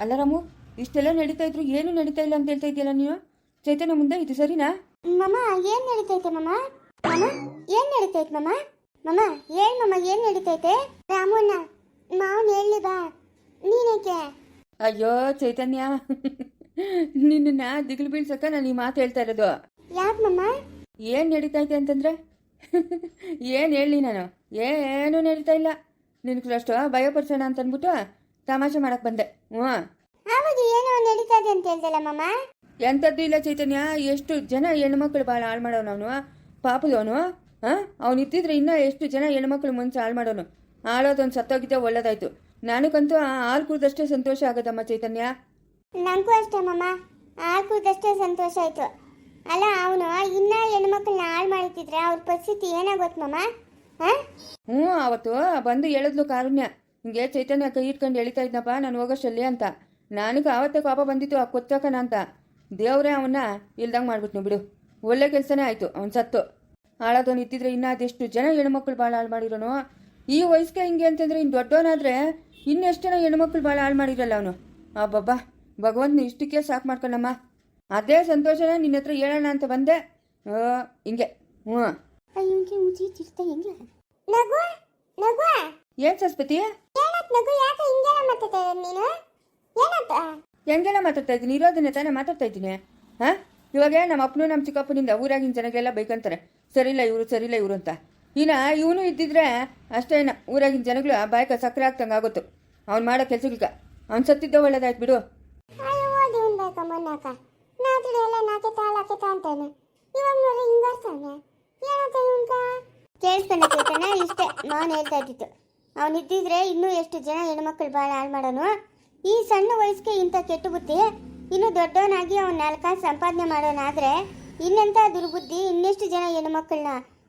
ಅಲ್ಲ ರಾಮು ಇಷ್ಟೆಲ್ಲ ನಡೀತಾ ಇದ್ರು ಏನು ನಡೀತಾ ಇಲ್ಲ ಅಂತ ಹೇಳ್ತಾ ಇದೆಯಲ್ಲ ನೀನು ಚೈತನ್ಯ ಮುಂದೆ ಇದು ಸರಿನಾ? ಮಮ್ಮ ಏನ್ ನಡೀತೈತೆ ಮಮ್ಮ ಮಮ್ಮ ಏನ್ ನಡೀತೈತೆ ಮಮ್ಮ ಮಮ್ಮ ಏನ್ ಮಮ್ಮ ಏನ್ ನಡೀತೈತೆ ರಾಮಣ್ಣ ಮಾವನ್ ಹೇಳಿ ಬಾ. ನೀನೇಕೆ? ಅಯ್ಯೋ ಚೈತನ್ಯ ನಿನ್ನ ದಿಗಿಲು ಬೀಳ್ಸಕ್ಕ ನಾನು ಈ ಮಾತು ಹೇಳ್ತಾ ಇರೋದು. ಯಾಕೆ ಮಮ್ಮ ಏನು ನಡೀತಾ ಇದೆ ಅಂತಂದ್ರೆ? ಏನು ಹೇಳಿ ನಾನು? ಏನು ನಡೀತಾ ಇಲ್ಲ. ನಿನ್ಗೆ ಭಯಪಡಿಸೋಣ ಅಂತ ಅಂದ್ಬಿಟ್ಟು ತಮಾಷೆ ಮಾಡಕ್ ಬಂದೆ. ಹ್ಞೂ. ಆವಾಗ ಏನೋ ನಡೀತಾ ಇದೆ ಅಂತ ಹೇಳ್ದಲ್ಲ ಮಾಮ? ಎಂಥದ್ದು ಇಲ್ಲ ಚೈತನ್ಯ ಎಷ್ಟು ಜನ ಹೆಣ್ಮಕ್ಳು ಭಾಳ ಹಾಳು ಮಾಡೋನು ಅವನು? ಪಾಪದವನು? ಹಾಂ? ಅವ್ನು ಇದ್ದಿದ್ರೆ ಇನ್ನೂ ಎಷ್ಟು ಜನ ಹೆಣ್ಮಕ್ಳು ಮುಂಚೆ ಹಾಳು ಮಾಡೋನು? ಹಾಳೋದೊಂದು ಸತ್ತೋಗಿದ್ದೆ ಒಳ್ಳೇದಾಯ್ತು. ನನಗಂತೂ ಆ ಹಾಲು ಕುಡ್ದಷ್ಟೇ ಸಂತೋಷ ಆಗೋದಮ್ಮ ಚೈತನ್ಯ. ನನಗೂ ಅಷ್ಟೇ ಮಮ್ಮ ಹಾಲು ಕುಡ್ದಷ್ಟೇ ಸಂತೋಷ ಆಯ್ತು. ಅಲ್ಲ ಅವನು ಇನ್ನ ಹೆಣ್ಮಕ್ಳನ್ನ ಹಾಳು ಮಾಡ್ತಿದ್ರೆ ಅವ್ರ ಪರಿಸ್ಥಿತಿ ಏನಾಗೋತ್ ಮಮ್ಮ ಹಾ? ಹ್ಞೂ ಅವತ್ತು ಬಂದು ಹೇಳಿದ್ಲು ಕಾರುಣ್ಯ. ಹಿಂಗೆ ಚೈತನ್ಯ ಕೈ ಇಟ್ಕೊಂಡು ಎಳಿತಾ ಇದ್ನಪ್ಪ ನಾನು ಹೋಗೋಷ್ಟಲ್ಲಿ ಅಂತ. ನನಗೆ ಆವತ್ತೇ ಕೋಪ ಬಂದಿತ್ತು ಆ ಕೊಚ್ಚಕನ ಅಂತ. ದೇವರೇ ಅವನ್ನ ಇಲ್ದಂಗೆ ಮಾಡ್ಬಿಟ್ನು ಬಿಡು. ಒಳ್ಳೆ ಕೆಲಸನೇ ಆಯಿತು ಅವ್ನು ಸತ್ತು. ಹಾಳಾದವನು ಇದ್ದಿದ್ರೆ ಇನ್ನೂ ಅದೆಷ್ಟು ಜನ ಹೆಣ್ಮಕ್ಳು ಭಾಳ ಹಾಳು ಮಾಡಿರೋನು? ಈ ವಯಸ್ಸಿಗೆ ಹಿಂಗೆ ಅಂತಂದ್ರೆ ಇನ್ನು ದೊಡ್ಡವನಾದರೆ ಇನ್ನೆಷ್ಟು ಜನ ಹೆಣ್ಮಕ್ಳು ಭಾಳ ಹಾಳು ಮಾಡಿರಲ್ಲ ಅವನು? ಅಬ್ಬಬ್ಬಾ ಭಗವಂತನ ಇಷ್ಟಕ್ಕೆ ಸಾಕು ಮಾಡ್ಕೊಂಡಮ್ಮ. ಅದೇ ಸಂತೋಷನ ನಿನ್ನ ಹತ್ರ ಹೇಳೋಣ ಅಂತ ಬಂದೆ. ಆ, ಹಿಂಗೆ. ಹ್ಞೂ. ಏನು ಸಸ್ಪತಿ ನಗು ಯಾಕೆ ಹಿಂಗೆಲ್ಲ ಮಾತಾಡ್ತಾ ಇರೋದು ನೀನು? ಏನಂತ ಹೆಂಗೆಲ್ಲ ಮಾತಾಡ್ತಾ ಇದ್ದೀನಿ ಇರೋದನ್ನೇ ತಾನೇ ಮಾತಾಡ್ತಾ ಇದ್ದೀನಿ. ಹಾಂ ಇವಾಗ ನಮ್ಮ ಅಪ್ಪನು ನಮ್ಮ ಚಿಕ್ಕಪ್ಪನಿಂದ ಊರಾಗಿನ ಜನಗೆಲ್ಲ ಬೈಕಂತಾರೆ. ಸರಿಲ್ಲ ಇವರು ಸರಿಲ್ಲ ಇವರು ಅಂತ. ಇನ್ನ ಇವನು ಇದ್ದಿದ್ರೆ ಅಷ್ಟೇನ ಊರಾಗಿನ ಜನಗಳು ಬಾಯಕ ಸಕ್ಕರೆ ಆಗ್ತಂಗೆ ಆಗುತ್ತೆ. ಅವ್ನು ಮಾಡೋ ಕೆಲ್ಸಗಳಿಗೆ. ಅವ್ನು ಸತ್ತಿದ್ದ ಒಳ್ಳೇದಾಯ್ತು ಬಿಡು. ಕೇಳಿಸ್ಕೊಂಡ ಕೇಳ್ತಾನ ಇಷ್ಟೇ ಮಾವನ್ ಹೇಳ್ತಾ ಇದ್ದಿತ್ತು ಅವನು ಇದ್ದಿದ್ರೆ ಇನ್ನೂ ಎಷ್ಟು ಜನ ಹೆಣ್ಮಕ್ಳು ಭಾಳ ಹಾಳು ಮಾಡೋನು? ಈ ಸಣ್ಣ ವಯಸ್ಸಿಗೆ ಇಂಥ ಕೆಟ್ಟ ಬುದ್ಧಿ? ಇನ್ನು ದೊಡ್ಡವನಾಗಿ ಅವನ ನಾಲ್ಕಾರು ಸಂಪಾದನೆ ಮಾಡೋನಾದರೆ ಇನ್ನೆಂಥ ದುರ್ಬುದ್ಧಿ ಇನ್ನೆಷ್ಟು ಜನ ಹೆಣ್ಮಕ್ಳನ್ನ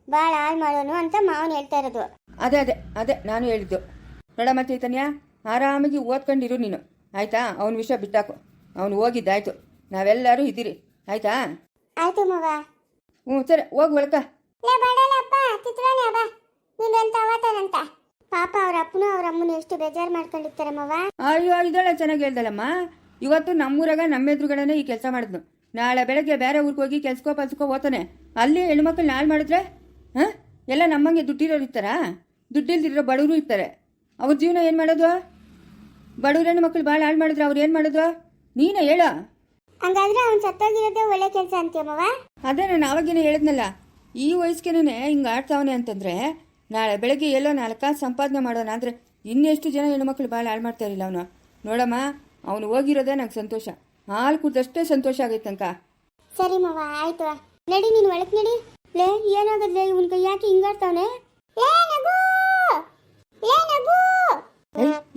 ಭಾಳ ಹಾಳು ಮಾಡೋನು ಅಂತ ಮಾವನ್ ಹೇಳ್ತಾ ಇರೋದು. ಅದೇ ಅದೇ ಅದೇ ನಾನು ಹೇಳಿದ್ದು. ನೋಡಮ್ಮ ಚೈತನ್ಯ ಆರಾಮಾಗಿ ಓದ್ಕೊಂಡಿರು ನೀನು. ಆಯ್ತಾ? ಅವನ ವಿಷಯ ಬಿಟ್ಟಾಕು. ಅವನು ಹೋಗಿದ್ದಾಯ್ತು. ನಾವೆಲ್ಲರೂ ಇದ್ದೀರಿ. ಆಯ್ತಾ? ಆಯ್ತು ಮಗ ಹ್ಞೂ ಸರಿ ಹೋಗಿ ಒಳಕ ಪಾಪ ಅವ್ರ ಅಪ್ಪನು ಅವ್ರ ಅಮ್ಮನ ಎಷ್ಟು ಬೇಜಾರು ಮಾಡ್ಕೊಂಡಿರ್ತಾರಮ್ಮವ ಅಯ್ಯೋ ಇದೊಳ್ಳೆ ಚೆನ್ನಾಗಿ ಹೇಳ್ದಲ್ಲಮ್ಮ? ಇವತ್ತು ನಮ್ಮೂರಾಗ ನಮ್ಮ ಎದುರುಗಡೆನೆ ಈ ಕೆಲಸ ಮಾಡಿದ್ನು ನಾಳೆ ಬೆಳಗ್ಗೆ ಬೇರೆ ಊರಿಗೆ ಹೋಗಿ ಕೆಲ್ಸಕೋ ಪಲ್ಸ್ಕೋ ಹೋತಾನೆ ಅಲ್ಲಿ ಹೆಣ್ಮಕ್ಳು ನಾಳೆ ಮಾಡಿದ್ರೆ ಹಾಂ? ಎಲ್ಲ ನಮ್ಮಂಗೆ ದುಡ್ಡಿರೋರು ಇರ್ತಾರಾ? ದುಡ್ಡಿಲ್ದಿರೋ ಬಡವರು ಇರ್ತಾರೆ. ಅವ್ರ ಜೀವನ ಏನು ಮಾಡೋದು? ಬಡವ್ರ ಹೆಣ್ಮಕ್ಳು ಭಾಳ ಹಾಳು ಮಾಡಿದ್ರೆ ಅವ್ರು ಏನು ಮಾಡೋದು? ನೀನೇ ಹೇಳ. ಹಂಗಾದ್ರೆ ಅವ್ನು ಸತ್ತೋಗಿರೋದೇ ಒಳ್ಳೆ ಕೆಲಸ ಅಂತೀಯ ಮವ? ಅದೇ ನಾನು ಆವಾಗೇನೆ ಹೇಳಿದ್ನಲ್ಲ ಈ ವಯಸ್ಸಿಗೆನೇ ಹಿಂಗೆ ಆಡ್ತಾವನೆ ಅಂತಂದ್ರೆ ನಾಳೆ ಬೆಳಗ್ಗೆ ಎಲ್ಲೋ ನಾಲ್ಕಾಸು ಸಂಪಾದನೆ ಮಾಡೋಣ ಅಂದರೆ ಇನ್ನೆಷ್ಟು ಜನ ಹೆಣ್ಮಕ್ಳು ಭಾಳ ಹಾಳು ಮಾಡ್ತಾ ಇರಲಿಲ್ಲ ಅವನು. ನೋಡಮ್ಮ ಅವನು ಹೋಗಿರೋದೇ ನಂಗೆ ಸಂತೋಷ. ಹಾಲು ಕುಡ್ದಷ್ಟೇ ಸಂತೋಷ ಆಗೈತಂಕ ಸರಿ ಮಾವ ಆಯ್ತು. ನಡಿ ನೀನು ಒಳಕ್ ನಡಿ. ಲೇ ಏನಾಗದ್ಲೆ ಇವನ್ ಕೈ ಯಾಕೆ ಹಿಂಗಾಡ್ತಾನೆ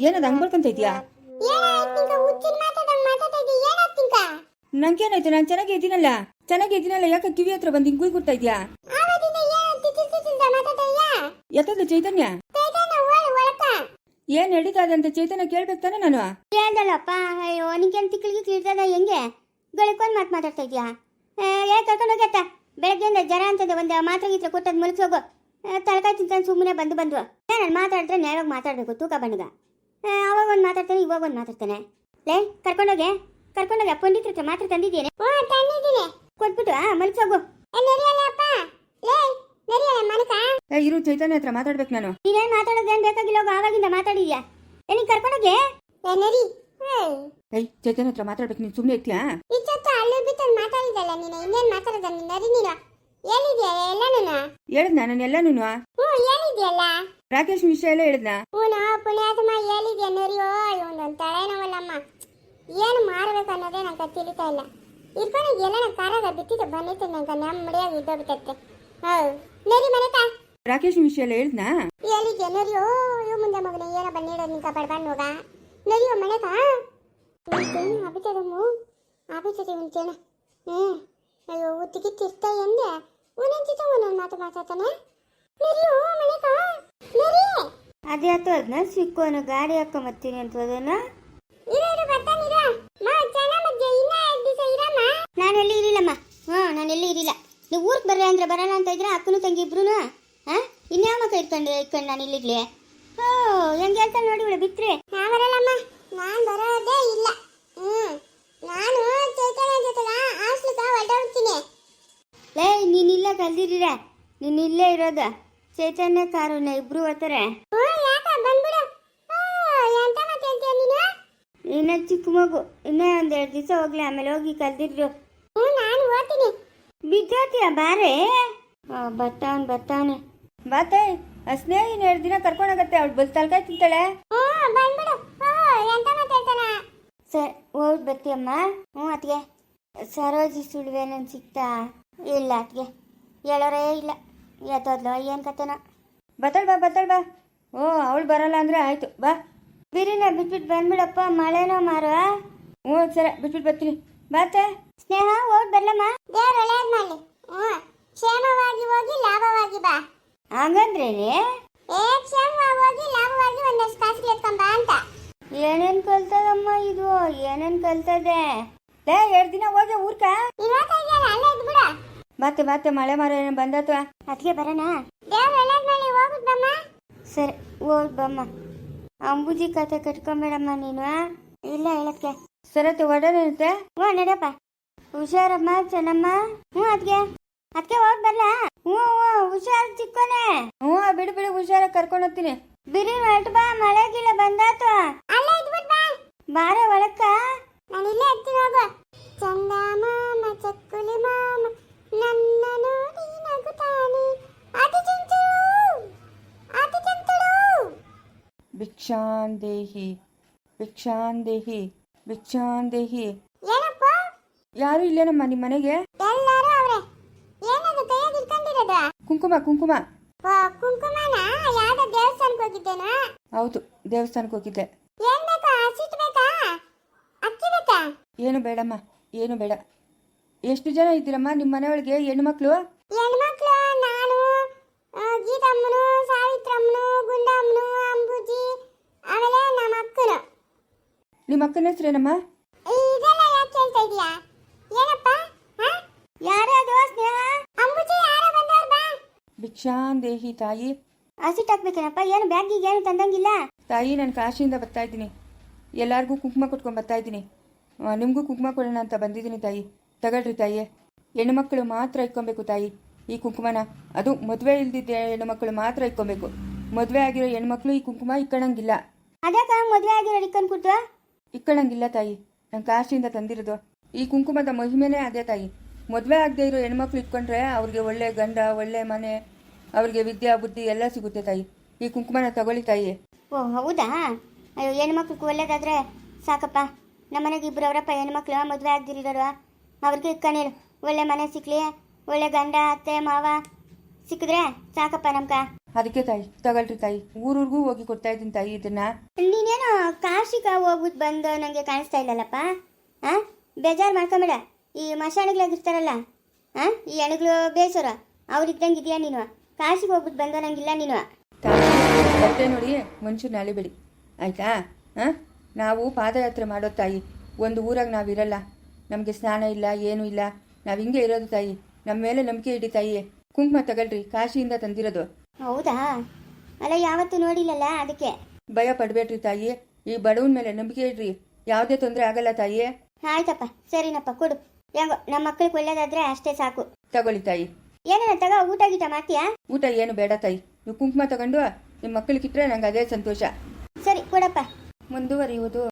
ಏನದ? ಹಂಗೆ ಬರ್ಕೊಂತ ಇದೆಯಾ ನಂಗೇನಾಯ್ತು ನಾನು ಚೆನ್ನಾಗಿ ಇದ್ದೀನಲ್ಲ. ಚೆನ್ನಾಗಿ ಇದ್ದೀನಲ್ಲ. ಯಾಕೆ ಕಿವಿ ಹತ್ರ ಬಂದು ಹಿಂಗೆ ಕೊಡ್ತಾ ಇದೆಯಾ ಎತ್ತದ ಚೈತನ್ಯ? ಏನ್ ಓಡ್ ಒಳಕ ಏನು ನಡೀತಾ ಇದೆ ಅಂತ ಚೈತನ್ಯ ಕೇಳ್ಬೇಕು ತಾನೆ ನಾನು? ಹೇಳ್ದಲ್ಲಪ್ಪ ಅಯ್ಯೋ ನಿಂಗೆ ತಿಕ್ಕಳಿಗೆ ತಿಳ್ತದ ಹೆಂಗೆ? ಗಳಿಕೊಂದು ಮಾತು ಮಾತಾಡ್ತಾ ಇದೀಯಾ ಏ ಕರ್ಕೊಂಡು ಹೋಗತ್ತ ಬೆಳಗ್ಗೆಯಿಂದ ಜರ ಅಂತದ ಒಂದು ಮಾತ್ರ ಗೀತ್ರ ಕೊಟ್ಟದ್ ಮಲಗಿಸೋಗು ತಳಕಾಯಿ ತಿಂತಾನೆ ಸುಮ್ಮನೆ ಬಂದು ಬಂದು ನಾನು ಮಾತಾಡಿದ್ರೆ ನ್ಯಾಯವಾಗಿ ಮಾತಾಡಬೇಕು ತೂಕ ಬಣ್ಣಗ ಅವಾಗ ಒಂದು ಮಾತಾಡ್ತಾನೆ ಇವಾಗ ಒಂದು ಮಾತಾಡ್ತಾನೆ. ಲೇ ಕರ್ಕೊಂಡೋಗೆ ಕರ್ಕೊಂಡೋಗೆ ಪಂಡಿತ್ರ ಹತ್ರ ಮಾತ್ರ ತಂದಿದ್ದೇನೆ. ತಂದಿದ್ದೀನಿ. ಮನಕ ಏ ಇರು ಚೈತನ್ಯ ಹತ್ರ ಮಾತಾಡ್ಬೇಕು ನಾನು. ಮಾತಾಡೋದು ಮಾತಾಡೋದೇನು ಬೇಕಾಗಿಲ್ಲ ಹೋಗು ಆವಾಗಿಂದ ಮಾತಾಡಿದ್ಯಾ? ಏನಿಗೆ ಕರ್ಕೊಂಡೋಗೆ ನರಿ ಏಯ್ ಚೈತನ್ಯ ಹತ್ರ ಮಾತಾಡ್ಬೇಕು ನೀನು ಸುಮ್ಮನೆ ಇರ್ತೀಯಾ? ಇಚ್ಚತ್ತು ಅಲ್ಲೇ ಮಾತಾಡಿದಲ್ಲ ನೀನು ಇನ್ನೇನ್ ಮಾತಾಡೋದ ನೀನು? ಅರಿ ನೀನು. ಹೇಳಿದ್ಯಾ ಎಲ್ಲನೂ ಹೇಳಿದ್ನಾ ನಾನು ಎಲ್ಲನೂ ಹ್ಞೂ ಹೇಳಿದ್ಯಲ್ಲ. ರಾಕೇಶ್ ವಿಷಯ ಎಲ್ಲ ಹೇಳಿದ್ನಾ? ಹ್ಞೂ ಪುಣ್ಯಾತ್ಮ ಹೇಳಿದ್ಯಾ? ನರಿಯೋ ಇವನೊಂದು ತಲೆನೋವಲ್ಲಮ್ಮ. ಏನು ಮಾಡ್ಬೇಕು ಅನ್ನೋದೇ ನಂಗೆ ತಿಳಿತಾ ಇಲ್ಲ. ಇರ್ಕೊಂಡು ಎಲ್ಲ ಕಾರಾಗ ಬಿಟ್ಟಿದ್ದು ಬಂದಿತ್ತು ನಂಗೆ ನೆಮ್ಮಡಿಯಾಗಿ ಇದ್ದೋಗ್ಬಿಟ್ಟತ್ತೆ ಹೌದು ನರಿ ಮನೆತ ರಾಕೇಶ್ ವಿಷಯ ಎಲ್ಲ ಹೇಳಿದ್ನಾ? ಹೇಳಿದ್ಯಾ ನರಿಯೋ ಇವ್ ಮುಂದೆ ಮಗನ. ಏನೋ ಬನ್ನಿಡ ನಿಂಕ ಪಡ್ಕೊಂಡು ಹೋಗ. ನರಿಯೋ ಮನೆತ ಅಭಿತದಮ್ಮು ಅಭಿತದೆ ಉಂಟೇನ ಹ್ಞೂ ಅಯ್ಯೋ ಉತ್ತಿಗಿತ್ತಿರ್ತಾ ಎಂದೆ. ಒಂದೊಂದು ಒಂದೊಂದು ಮಾತು ಮಾತಾಡ್ತಾನೆ. ನರಿಯೋ ಮನೆತ ನರಿ ಅದೇ ಆತು ಅದನ್ನ ಸಿಕ್ಕೋನು ಗಾಡಿ ಹಾಕೊಂಬತ್ತೀನಿ ಅಂತ ಹೋದನ? ನೀವು ಊರಿಗೆ ಬರ್ರಿ ಅಂದರೆ ಬರೋಣ ಅಂತ ಇದ್ರೆ ಅಕ್ಕನೂ ತಂಗಿ ಇಬ್ರು ಹಾಂ ಇನ್ಯಾವ ಮಕ್ಕ ಇಟ್ಕೊಂಡು ಇಟ್ಕೊಂಡು ನಾನು ಇಲ್ಲಿಗ್ಲಿ? ಓ ಹೆಂಗೆ ಅಂತ ನೋಡಿ ಇವಳು ಬಿತ್ರಿ ನಾ ಬರಲ್ಲಮ್ಮ. ನಾನು ಬರೋದೇ ಇಲ್ಲ. ಹ್ಞೂ ನಾನು ಚೈತನ್ಯ ಜೊತೆಗ ಹಾಸ್ಲಿಗೆ ಹೊರಟೋಗ್ತೀನಿ ಲೇ, ನೀನು ಇಲ್ಲೇ ಕಲ್ದಿರೀರ ನೀನು ಇಲ್ಲೇ ಇರೋದು. ಚೈತನ್ಯ, ಕಾರುಣ್ಯ ಇಬ್ರು ಬರ್ತಾರೆ. ಇನ್ನ ಚಿಕ್ಕ ಮಗು. ಇನ್ನೇ ಒಂದೆರಡು ದಿವಸ ಹೋಗ್ಲಿ, ಆಮೇಲೆ ಹೋಗಿ ಕಲ್ದಿರ್ರು. ಬಿದ್ದೋತಿಯ ಬಾರೆ. ಬರ್ತಾನ್ ಬರ್ತಾನೆ. ಬಾತೆ ಸ್ನೇಹಿನ ಎರಡು ದಿನ ಕರ್ಕೊಂಡೋಗತ್ತೆ ಅವ್ಳು ಬಸ್ ತಲ್ಕಾಯ್ ತಿಂತಾಳೆ? ಸರ್ ಹೋಗಿ ಬರ್ತೀಯಮ್ಮ. ಹ್ಞೂ ಅತ್ಗೆ ಸರೋಜಿ ಸುಳ್ವೆ ನನ್ ಸಿಕ್ತಾ ಇಲ್ಲ ಅತ್ಗೆ ಹೇಳೋರೇ ಇಲ್ಲ. ಎತ್ತೋದ್ಲು ಏನು ಕತ್ತನ ಬತ್ತಳ್ ಬಾ ಬತ್ತಳ್ ಬಾ. ಓ ಅವಳು ಬರಲ್ಲ ಅಂದ್ರೆ ಆಯ್ತು. ಬಾ. ಬಿರಿನ ಬಿಟ್ಬಿಟ್ಟು ಬಂದ್ಬಿಡಪ್ಪ ಮಳೆನೋ ಮಾರು ಹ್ಞೂ ಸರ ಬಿಟ್ಬಿಟ್ಟು ಬರ್ತೀನಿ. ಬಾತೆ ಸ್ನೇಹ ಹೋಗಿ ಬರ್ಲಮ್ಮ. ದೇವ್ರು ಒಳ್ಳೇದು ಮಾಡಲಿ. ಹ್ಞೂ. ಕ್ಷೇಮವಾಗಿ ಹೋಗಿ ಲಾಭವಾಗಿ ಬಾ. ಹಂಗಂದ್ರೇನೆ ಏ ಕ್ಷೇಮವಾಗಿ ಹೋಗಿ ಲಾಭವಾಗಿ ಒಂದಷ್ಟು ಕಾಸು ಎತ್ಕೊಂಬ ಅಂತ. ಏನೇನ್ ಕಲ್ತದಮ್ಮ ಇದು? ಏನೇನ್ ಕಲ್ತದೆ? ಲೇ ಎರಡು ದಿನ ಹೋಗಿ ಊರ್ಕ. ಇದೆಯಲ್ಲ ಅಲ್ಲೇ ಇದ್ಬಿಡು ಬಾತೆ ಬಾತೆ ಮಳೆ ಮರ ಏನೋ ಬಂದತ್ವ? ಅದಕ್ಕೆ ಬರೋಣ. ದೇವ್ರು ಒಳ್ಳೇದು ಮಾಡಲಿ. ಬಮ್ಮ. ಸರಿ ಹೋಗ್ ಬಮ್ಮ. ಅಂಬುಜಿ ಕತೆ ಕಟ್ಕೊಂಬೇಡಮ್ಮ ನೀನು ಇಲ್ಲ ಹೇಳಕ್ಕೆ ಸರತ್ತೆ ಒಡನಿರುತ್ತೆ ಹ್ಞೂ ನಡಪ್ಪ. ಹುಷಾರಮ್ಮ ಚೆನ್ನಮ್ಮ. ಹ್ಞೂ ಅದಕ್ಕೆ ಅದಕ್ಕೆ ಹೋಗಿ ಬರಲ? ಹ್ಞೂ ಹ್ಞೂ ಹುಷಾರು ಚಿಕ್ಕೋನೆ. ಹ್ಞೂ ಬಿಡು ಬಿಡು ಹುಷಾರ ಕರ್ಕೊಂಡು ಹೋಗ್ತೀನಿ. ಬಿರಿ ಹೊರಟು ಬಾ ಮಳೆ ಗಿಳ ಬಂದಾತು. ಅಲ್ಲೇ ಇದ್ಬಿಟ್ಟು ಬಾ. ಬಾರೆ ಒಳಕ್ಕ. ನಾನು ಇಲ್ಲೇ ಇರ್ತೀನಿ ಹೋಗು. ಚಂದ ಮಾಮ ಚಕ್ಕುಲಿ ಮಾಮ ನನ್ನ ನೋಡಿ ನಗುತ್ತಾನೆ. ಅತಿ ಚಂಚುಳು ಅತಿ ಚಂಚುಳು ಭಿಕ್ಷಾನ್ ದೇಹಿ ಭಿಕ್ಷಾನ್ ದೇಹಿ ಭಿಕ್ಷಾನ್ ದೇಹಿ ಏನಪ್ಪ? ಯಾರು ಇಲ್ಲೇನಮ್ಮ ನಿಮ್ಮ ಮನೆಗೆ? ಎಲ್ಲರೂ ಅವ್ರೆ. ಏನದು ಕೈಯಾಗ ಇಟ್ಕೊಂಡಿರೋದು? ಕುಂಕುಮ ಕುಂಕುಮ. ಕುಂಕುಮನ? ಯಾವ್ದೋ ದೇವಸ್ಥಾನಕ್ಕೆ ಹೋಗಿದ್ದೇನಾ? ಹೌದು ದೇವಸ್ಥಾನಕ್ಕೆ ಹೋಗಿದ್ದೆ. ಏನ್ ಬೇಕಾ? ಹಸಿಟ್ಟು ಬೇಕಾ? ಅಕ್ಕಿ ಬೇಕಾ? ಏನು ಬೇಡಮ್ಮ ಏನು ಬೇಡ. ಎಷ್ಟು ಜನ ಇದ್ದೀರಮ್ಮ ನಿಮ್ಮ ಮನೆಯೊಳಗೆ ಹೆಣ್ಣು ಮಕ್ಕಳು ಹೆಣ್ಮಕ್ಳು ನಾನು ಆ, ಗೀತಮ್ಮನು ಸಾವಿತ್ರಮ್ಮನು ಗುಂಡಮ್ಮನು ಅಂಬುಜಿ ಆಮೇಲೆ ನಮ್ಮ ಅಕ್ಕನು ನಿಮ್ಮ ಅಕ್ಕನ ಹೆಸ್ರೇನಮ್ಮ ಇದೆಲ್ಲ ಯಾಕೆ ಕೇಳ್ತಾ ಇದೀಯಾ ಏನಪ್ಪ ಹಾ? ಯಾರದು ಸ್ನೇಹ ಅಂಬುಜಿ ಯಾರೋ ಬಂದವ್ರು ಬಾ. ಭಿಕ್ಷಾನ್ ದೇಹಿ ತಾಯಿ. ಹಸಿಟ್ಟು ಹಾಕ್ಬೇಕೇನಪ್ಪ ಏನು ಬ್ಯಾಗಿಗೆ ಏನು ತಂದಂಗಿಲ್ಲ? ತಾಯಿ ನಾನು ಕಾಶಿಯಿಂದ ಬರ್ತಾ ಇದ್ದೀನಿ. ಎಲ್ಲರಿಗೂ ಕುಂಕುಮ ಕೊಟ್ಕೊಂಡು ಬರ್ತಾ ಇದ್ದೀನಿ. ನಿಮಗೂ ಕುಂಕುಮ ಕೊಡೋಣ ಅಂತ ಬಂದಿದ್ದೀನಿ ತಾಯಿ. ತಗೊಳ್ರಿ ತಾಯಿ ಹೆಣ್ಣು ಮಕ್ಕಳು ಮಾತ್ರ ಇಟ್ಕೊಬೇಕು ತಾಯಿ. ಈ ಕುಂಕುಮನ. ಅದು ಮದುವೆ ಇಲ್ದಿದ್ದ ಹೆಣ್ಣು ಮಕ್ಕಳು ಮಾತ್ರ ಇಟ್ಕೊಬೇಕು. ಮದುವೆ ಆಗಿರೋ ಹೆಣ್ಮಕ್ಳು ಈ ಕುಂಕುಮ ಇಕ್ಕಣಂಗಿಲ್ಲ ಅದಕ್ಕ ಮದುವೆ ಆಗಿರೋ ಇಕ್ಕನ್ ಕೊಟ್ಟು ಇಕ್ಕಣಂಗಿಲ್ಲ ತಾಯಿ. ನಾನು ಕಾಶಿಯಿಂದ ತಂದಿರೋದು. ಈ ಕುಂಕುಮದ ಮಹಿಮೆನೇ ಅದೇ ತಾಯಿ. ಮದುವೆ ಆಗದೆ ಇರೋ ಹೆಣ್ಮಕ್ಳು ಇಟ್ಕೊಂಡ್ರೆ ಅವ್ರಿಗೆ ಒಳ್ಳೆ ಗಂಡ, ಒಳ್ಳೆ ಮನೆ, ಅವ್ರಿಗೆ ವಿದ್ಯಾ, ಬುದ್ಧಿ ಎಲ್ಲ ಸಿಗುತ್ತೆ ತಾಯಿ. ಈ ಕುಂಕುಮನ ತಗೊಳ್ಳಿ ತಾಯಿ ಓ, ಹೌದಾ? ಅಯ್ಯೋ ಹೆಣ್ಮಕ್ಳಿಗೆ ಒಳ್ಳೇದಾದ್ರೆ ಸಾಕಪ್ಪ. ನಮ್ಮನೆಗೆ ಇಬ್ಬರು ಅವರಪ್ಪ ಹೆಣ್ಮಕ್ಳು ಮದುವೆ ಆಗ್ದಿರೋರು. ಅವ್ರಿಗೆ ಇಕ್ಕಣಿ ಒಳ್ಳೆ ಮನೆ ಸಿಕ್ಲಿ, ಒಳ್ಳೆ ಗಂಡ, ಅತ್ತೆ, ಮಾವ ಸಿಕ್ಕಿದ್ರೆ ಸಾಕಪ್ಪ ನಮ್ಕ ಅದಕ್ಕೆ ತಾಯಿ ತಗೊಳ್ರಿ ತಾಯಿ. ಊರೂರ್ಗೂ ಹೋಗಿ ಕೊಡ್ತಾ ಇದ್ದೀನಿ ತಾಯಿ ಇದನ್ನ. ನೀನೇನು ಕಾಶಿಕ ಹೋಗ್ಬಿಟ್ಟು ಬಂದು ನನಗೆ ಕಾಣಿಸ್ತಾ ಇಲ್ಲಲ್ಲಪ್ಪ? ಆ? ಬೇಜಾರು ಮಾಡ್ಕೊಂಬೇಡ. ಈ ಮಶಾಣಿಗಳಾಗಿರ್ತಾರಲ್ಲ ಆ? ಈ ಹೆಣ್ಗಳು ಬೇಸರ. ಅವ್ರಿದ್ದಂಗೆ ಇದೆಯಾ ನೀನು? ಕಾಶಿಗೆ ಹೋಗ್ಬಿಟ್ಟು ಬಂದು ನಂಗಿಲ್ಲ ನೀನು? ಬಟ್ಟೆ ನೋಡಿ ಮನುಷ್ಯನ ಬಿಡಿ ಆಯ್ತಾ? ಹಾಂ ನಾವು ಪಾದಯಾತ್ರೆ ಮಾಡೋ ತಾಯಿ. ಒಂದು ಊರಾಗ ಇರಲ್ಲ. ನಮಗೆ ಸ್ನಾನ ಇಲ್ಲ ಏನೂ ಇಲ್ಲ. ನಾವು ಹಿಂಗೆ ಇರೋದು ತಾಯಿ. ನಮ್ಮ ಮೇಲೆ ನಂಬಿಕೆ ಇಡಿ ತಾಯಿ ಕುಂಕುಮ ತಗೊಳ್ರಿ. ಕಾಶಿಯಿಂದ ತಂದಿರೋದು. ಹೌದಾ? ಅಲ್ಲ ಯಾವತ್ತೂ ನೋಡಿಲ್ಲಲ್ಲ ಅದಕ್ಕೆ. ಭಯ ಪಡಬೇಡ್ರಿ ತಾಯಿ. ಈ ಬಡವನ ಮೇಲೆ ನಂಬಿಕೆ ಇಡ್ರಿ. ಯಾವುದೇ ತೊಂದರೆ ಆಗಲ್ಲ ತಾಯಿ. ಆಯ್ತಪ್ಪ ಸರಿನಪ್ಪ ಕೊಡು. ಹೆಂಗೋ ನಮ್ಮ ಮಕ್ಕಳಿಗೆ ಒಳ್ಳೇದಾದ್ರೆ ಅಷ್ಟೇ ಸಾಕು. ತಗೊಳ್ಳಿ ತಾಯಿ. ಏನೇನ ತಗೋ ಊಟ ಗೀಟ ಮಾಡ್ತೀಯಾ? ಊಟ ಏನು ಬೇಡ ತಾಯಿ. ನೀವು ಕುಂಕುಮ ತಗೊಂಡು ನಿಮ್ಮ ಮಕ್ಕಳಿಗಿಟ್ರೆ ನಂಗೆ ಅದೇ ಸಂತೋಷ. ಸರಿ ಕೊಡಪ್ಪ. ಮುಂದುವರಿಯುವುದು.